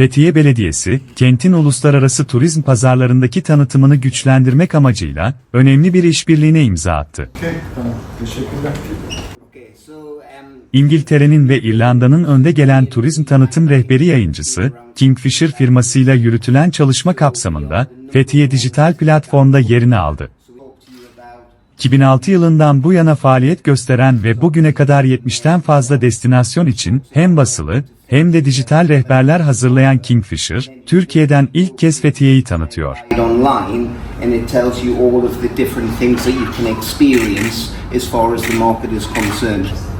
Fethiye Belediyesi, kentin uluslararası turizm pazarlarındaki tanıtımını güçlendirmek amacıyla önemli bir işbirliğine imza attı. Tamam. Teşekkürler. Um, İngiltere'nin ve İrlanda'nın önde gelen turizm tanıtım rehberi yayıncısı, Kingfisher firmasıyla yürütülen çalışma kapsamında, Fethiye Dijital Platform'da yerini aldı. so we'll talk to you about 2006 yılından bu yana faaliyet gösteren ve bugüne kadar 70'ten fazla destinasyon için hem basılı hem de dijital rehberler hazırlayan Kingfisher, Türkiye'den ilk kez Fethiye'yi tanıtıyor.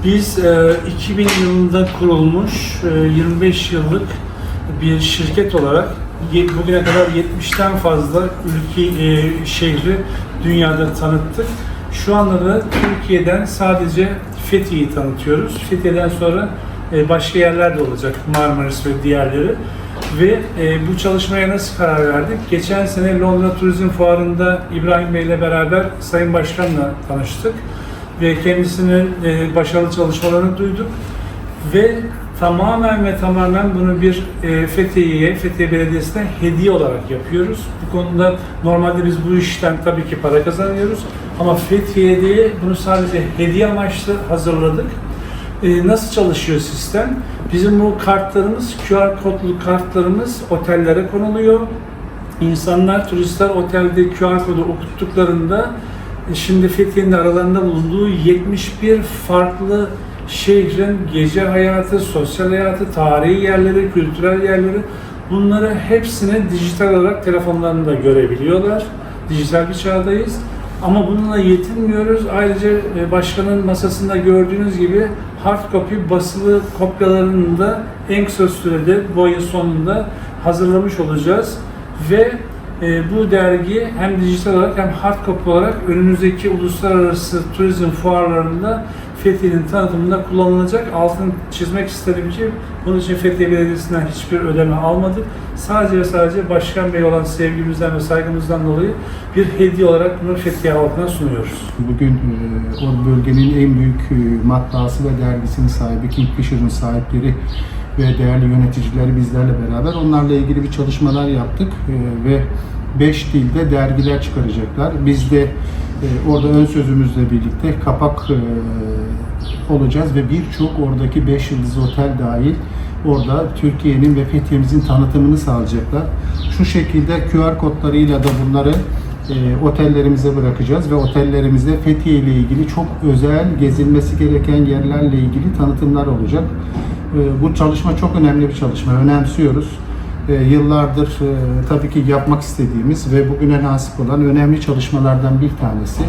Biz e, 2000 yılında kurulmuş e, 25 yıllık bir şirket olarak bugüne kadar 70'ten fazla ülke e, şehri dünyada tanıttık. Şu anda da Türkiye'den sadece Fethiye'yi tanıtıyoruz. Fethiye'den sonra e, başka yerler de olacak Marmaris ve diğerleri. Ve e, bu çalışmaya nasıl karar verdik? Geçen sene Londra Turizm Fuarı'nda İbrahim Bey ile beraber Sayın Başkan'la tanıştık ve kendisinin e, başarılı çalışmalarını duyduk ve tamamen ve tamamen bunu bir e, Fethiye'ye, Fethiye Belediyesi'ne hediye olarak yapıyoruz. Bu konuda normalde biz bu işten tabii ki para kazanıyoruz ama Fethiye'ye bunu sadece hediye amaçlı hazırladık. E, nasıl çalışıyor sistem? Bizim bu kartlarımız, QR kodlu kartlarımız otellere konuluyor. İnsanlar, turistler otelde QR kodu okuttuklarında e, şimdi Fethiye'nin aralarında bulunduğu 71 farklı şehrin gece hayatı, sosyal hayatı, tarihi yerleri, kültürel yerleri bunları hepsini dijital olarak telefonlarında görebiliyorlar. Dijital bir çağdayız. Ama bununla yetinmiyoruz. Ayrıca e, başkanın masasında gördüğünüz gibi hard copy basılı kopyalarını da en kısa sürede bu ayın sonunda hazırlamış olacağız. Ve e, bu dergi hem dijital olarak hem hard copy olarak önümüzdeki uluslararası turizm fuarlarında Fethiye'nin tanıtımında kullanılacak. Altını çizmek istedim ki bunun için Fethiye Belediyesi'nden hiçbir ödeme almadık. Sadece ve sadece Başkan Bey olan sevgimizden ve saygımızdan dolayı bir hediye olarak bunu Fethiye halkına sunuyoruz. Bugün e, o bölgenin en büyük e, matbaası ve dergisinin sahibi Kingfisher'ın sahipleri ve değerli yöneticileri bizlerle beraber onlarla ilgili bir çalışmalar yaptık e, ve 5 dilde dergiler çıkaracaklar. Biz de e, orada ön sözümüzle birlikte kapak e, olacağız ve birçok oradaki 5 yıldız otel dahil orada Türkiye'nin ve Fethiye'mizin tanıtımını sağlayacaklar. Şu şekilde QR kodlarıyla da bunları e, otellerimize bırakacağız ve otellerimizde Fethiye ile ilgili çok özel gezilmesi gereken yerlerle ilgili tanıtımlar olacak. E, bu çalışma çok önemli bir çalışma. Önemsiyoruz. E, yıllardır e, tabii ki yapmak istediğimiz ve bugüne nasip olan önemli çalışmalardan bir tanesi.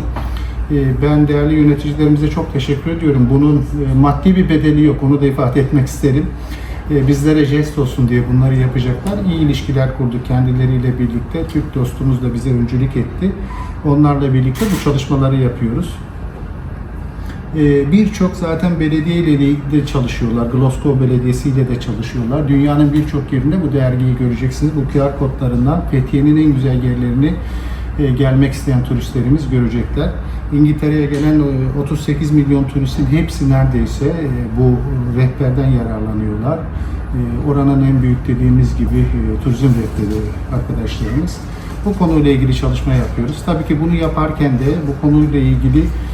E, Ben değerli yöneticilerimize çok teşekkür ediyorum. Bunun maddi bir bedeli yok. Onu da ifade etmek isterim. Bizlere jest olsun diye bunları yapacaklar. İyi ilişkiler kurduk kendileriyle birlikte. Türk dostumuz da bize öncülük etti. Onlarla birlikte bu çalışmaları yapıyoruz. Ee, Birçok zaten belediye ile de çalışıyorlar. Glasgow Belediyesi ile de çalışıyorlar. Dünyanın birçok yerinde bu dergiyi göreceksiniz. Bu QR kodlarından Fethiye'nin en güzel yerlerini e, gelmek isteyen turistlerimiz görecekler. İngiltere'ye gelen e, 38 milyon turistin hepsi neredeyse e, bu rehberden yararlanıyorlar. E, Oranın en büyük dediğimiz gibi e, turizm rehberi arkadaşlarımız. Bu konuyla ilgili çalışma yapıyoruz. Tabii ki bunu yaparken de bu konuyla ilgili e,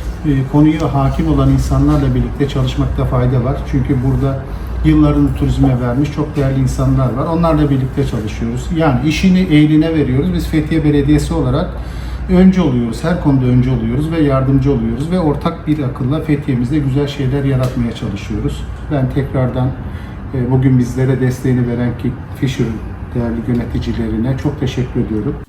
konuya hakim olan insanlarla birlikte çalışmakta fayda var. Çünkü burada yıllarını turizme vermiş çok değerli insanlar var. Onlarla birlikte çalışıyoruz. Yani işini eline veriyoruz. Biz Fethiye Belediyesi olarak önce oluyoruz. Her konuda önce oluyoruz ve yardımcı oluyoruz ve ortak bir akılla Fethiye'mizde güzel şeyler yaratmaya çalışıyoruz. Ben tekrardan e, bugün bizlere desteğini veren ki Fisher değerli yöneticilerine çok teşekkür ediyorum.